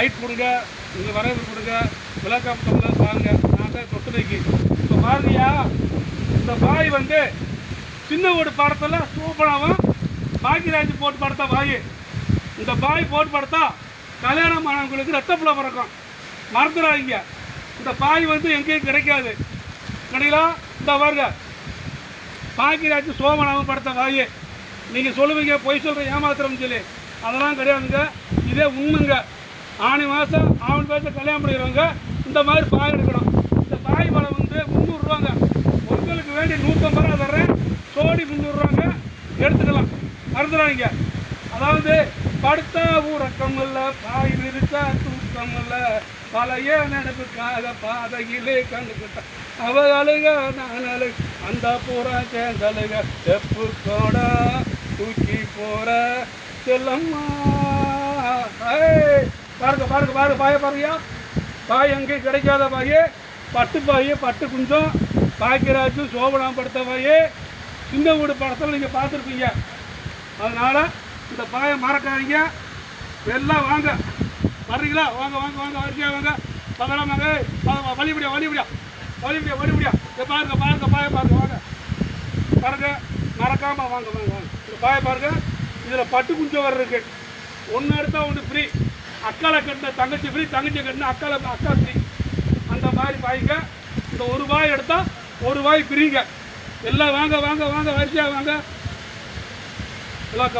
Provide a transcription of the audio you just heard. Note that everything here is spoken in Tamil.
லைட் கொடுங்க நீங்கள் வரவு கொடுங்க விளக்கம் சொல்ல பாருங்க. நான் தான் தொட்டுனைக்கு. இப்போ பாரதியா இந்த பாய் வந்து சின்ன வீடு படத்தில் சூப்பராகவும் பாக்கியராஜ் போட்டு படத்த பாய். இந்த பாய் போட்டு படுத்தா கல்யாணம் ஆனவங்களுக்கு ரத்த பிறக்கும். மறந்துடாதீங்க. இந்த பாய் வந்து எங்கேயும் கிடைக்காது. கிடைக்கலாம் இந்த பாருங்க. பாக்கியராஜ் சோமனாவும் படுத்த பாய். நீங்கள் சொல்லுவீங்க பொய் சொல்கிற ஏமாத்திரம் சொல்லி. அதெல்லாம் கிடையாதுங்க. இதே உண்மைங்க. ஆணி மாதம் ஆவணி மாதம் கல்யாணம் பண்ணிக்கிறவங்க இந்த மாதிரி பாய் எடுக்கணும். இந்த பாய் பழம் வந்து முந்நூறுரூவாங்க பொருட்களுக்கு வேண்டி நூற்றம்பது ரூபா தர்றேன். சோடி முந்நூறுரூவாங்க எடுத்துக்கலாம். மறந்துடாதீங்க. அதாவது படுத்தா ஊரக்கம் இல்லை பாய் விரிச்சா தூக்கம் இல்லை பழைய நினைப்புக்காக பாதையிலே கண்டுக்கிட்டேன் அவ அழுக நான் அழுக அந்த பூரா சேர்ந்தழுக. செப்பு கூட தூக்கி போற செல்லம்மா. பாருங்க பாருங்க பாருங்க பாய பாருங்கயா பாய் எங்கேயும் கிடைக்காத பாயே. பட்டு பாய் பட்டு குஞ்சம். பாக்கியராஜு சோபனாம் படுத்த பாய். சின்ன வீடு படத்தில் நீங்கள் பார்த்துருப்பீங்க. அதனால் இந்த பாயை மறக்காதீங்க. எல்லாம் வாங்க. வர்றீங்களா? வாங்க வாங்க வாங்க வரிசையாக வாங்க. பகலாம் வாங்க வழிபடியா வழிபடியா வழிபடியா வழிபடியா இதை பாருங்க பாருங்க பாயை பாருங்க வாங்க. பாருங்க மறக்காமல் வாங்க வாங்க வாங்க. இந்த பாயை பாருங்க. இதில் பட்டு குஞ்சம் வர்றதுக்கு. ஒன்று எடுத்தால் ஒன்று ஃப்ரீ அக்காலை கட்டின தங்கச்சி ஃப்ரீ தங்கச்சி கட்டின அக்காலை அக்கா ஃப்ரீ அந்த மாதிரி பாய்ங்க. இந்த ஒரு ரூபாய் எடுத்தால் ஒரு ரூபாய் ஃப்ரீங்க எல்லாம் வாங்க வாங்க வாங்க வரிசையா வாங்க. எல்லாம்